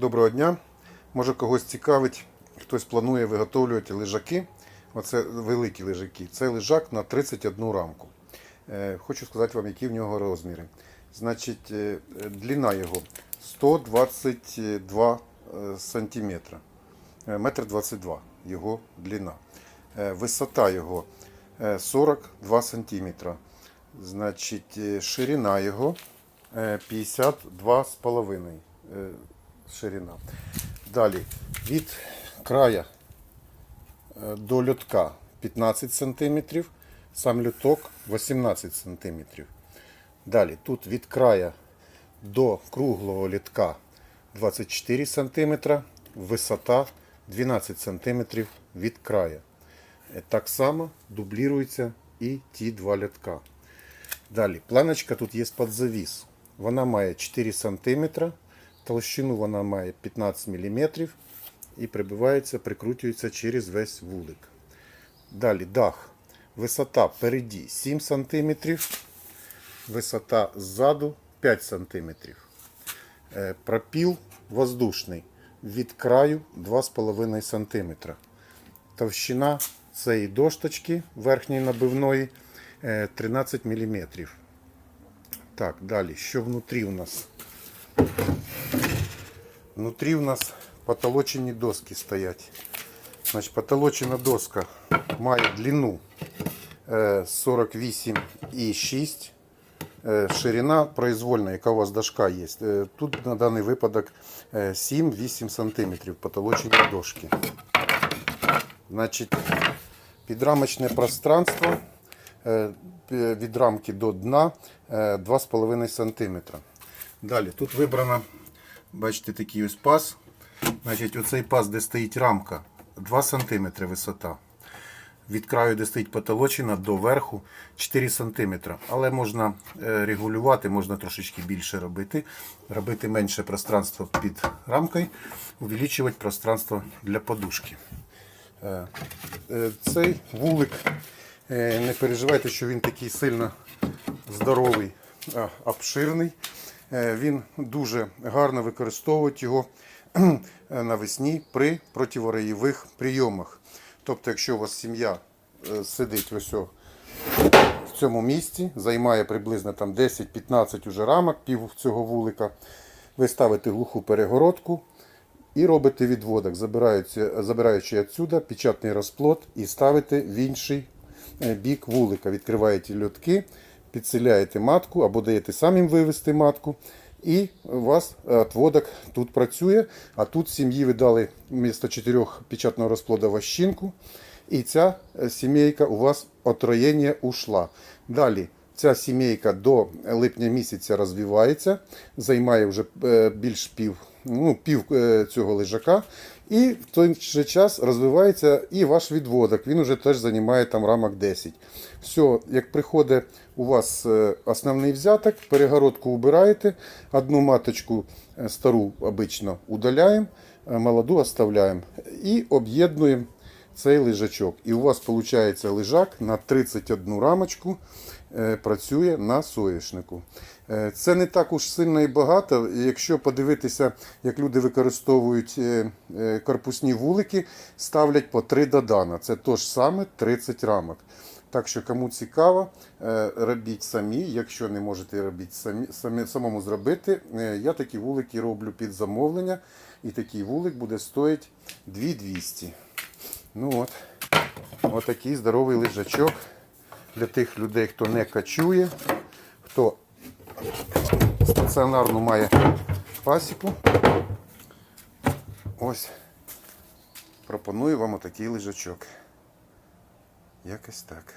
Доброго дня. Може когось цікавить, хтось планує виготовлювати лежаки. Оце великі лежаки. Це лежак на 31 рамку. Е, Хочу сказати вам, які в нього розміри. Значить, е, длина його 122 е. Е, Метр 22 його длина. Висота його е, 42 сантиметра. Значить, ширина його е, 52,5 е, ширина. Далі від края е, до льотка 15 см, сам льоток 18 см. Далі тут від края до круглого літка 24 см, висота 12 см від края. Е, Так само дубліруються і ті два лятка. Далі, планочка тут є під завіс. Вона має 4 см, толщину вона має 15 мм і прибивається, прикручується через весь вулик. Далі дах. Висота впереді 7 см, висота ззаду 5 см. Е, Пропіл воздушний від краю 2,5 см. Товщина цієї дошточки верхньої набивної е, 13 мм. Так, далі, що внутрі у нас? Внутрі у нас потолочені доски стоять. Значить, потолочена доска має длину е, 48,6 Е, Ширина произвольна, яка у вас дошка є. Е, Тут на даний випадок е, 7-8 см потолочені дошки. Значить, підрамочне пространство е, від рамки до дна е, 2,5 см. Далі тут вибрано, бачите, такий ось паз. Значить, оцей паз, де стоїть рамка, 2 см висота. Від краю, де стоїть потолочина, до верху 4 см. Але можна е, регулювати, можна трошечки більше робити. Робити менше пространства під рамкою, увеличувати пространство для подушки. Е, е, Цей вулик, не переживайте, що він такий сильно здоровий, а обширний. Е, Він дуже гарно використовують його навесні при противораєвих прийомах. Тобто, якщо у вас сім'я е, сидить ось в цьому місці, займає приблизно там 10-15 уже рамок пів цього вулика, ви ставите глуху перегородку і робите відводок, забираючи, забираючи відсюди печатний розплод і ставите в інший е, бік вулика. Відкриваєте льотки, підселяєте матку або даєте самим вивести матку. І у вас отводок тут працює, а тут сім'ї ви дали вмісто чотирьох печатного розплода вощинку. І ця е, сімейка у вас отроєння ушла. Далі ця сімейка до липня місяця розвивається, займає вже е, більш пів, ну, пів е, цього лежака. І в той же час розвивається і ваш відводок. Він вже теж займає там рамок 10. Все, як приходить у вас е, основний взяток, перегородку убираєте, одну маточку е, стару обично удаляємо, молоду оставляємо і об'єднуємо цей лежачок. І у вас виходить лежак на 31 рамочку працює на соєшнику. Е, Це не так уж сильно і багато. Якщо подивитися, як люди використовують е, е, корпусні вулики, ставлять по 3 додана. Це то ж саме 30 рамок. Так що, кому цікаво, е, робіть самі. Якщо не можете робити самі, самі самому зробити, е, я такі вулики роблю під замовлення. І такий вулик буде стоїти 2200. Ну от, отакий здоровий лежачок для тих людей, хто не качує, хто стаціонарну має пасіку. Ось пропоную вам отакий лежачок. Якось так.